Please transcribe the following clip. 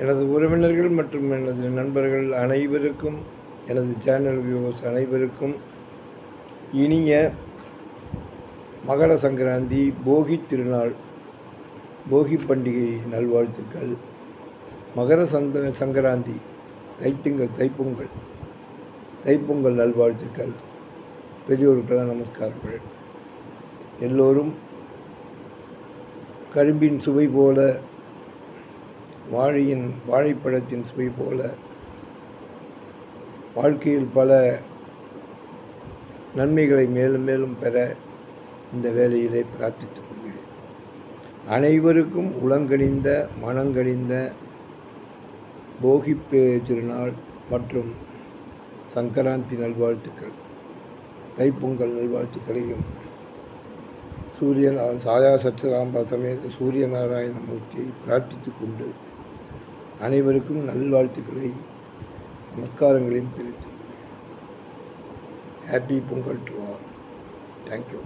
எனது உறவினர்கள் மற்றும் எனது நண்பர்கள் அனைவருக்கும் எனது சேனல் வியூவர்ஸ் அனைவருக்கும் இனிய மகர சங்கராந்தி போகி திருநாள் போகி பண்டிகை நல்வாழ்த்துக்கள். மகர சந்த சங்கராந்தி தைத்திங்கள் தைப்பொங்கல் தைப்பொங்கல் நல்வாழ்த்துக்கள். பெரியோருக்கெல்லாம் நமஸ்காரங்கள். எல்லோரும் கரும்பின் சுவை போல வாழையின் வாழைப்பழத்தின் சுவை போல வாழ்க்கையில் பல நன்மைகளை மேலும் மேலும் பெற இந்த வேலையிலே பிரார்த்தித்துக் கொள்கிறேன். அனைவருக்கும் உளங்கணிந்த மனங்கணிந்த போகி திருநாள் மற்றும் சங்கராந்தி நல்வாழ்த்துக்கள் தைப்பொங்கல் நல்வாழ்த்துக்களையும் சூரியன் சாயா சத்யராம்பா சமேத சூரிய நாராயணமூர்த்தியை பிரார்த்தித்து கொண்டு அனைவருக்கும் நல்வாழ்த்துக்களை நமஸ்காரங்களையும் தெரிவித்து happy Pongal to all thank you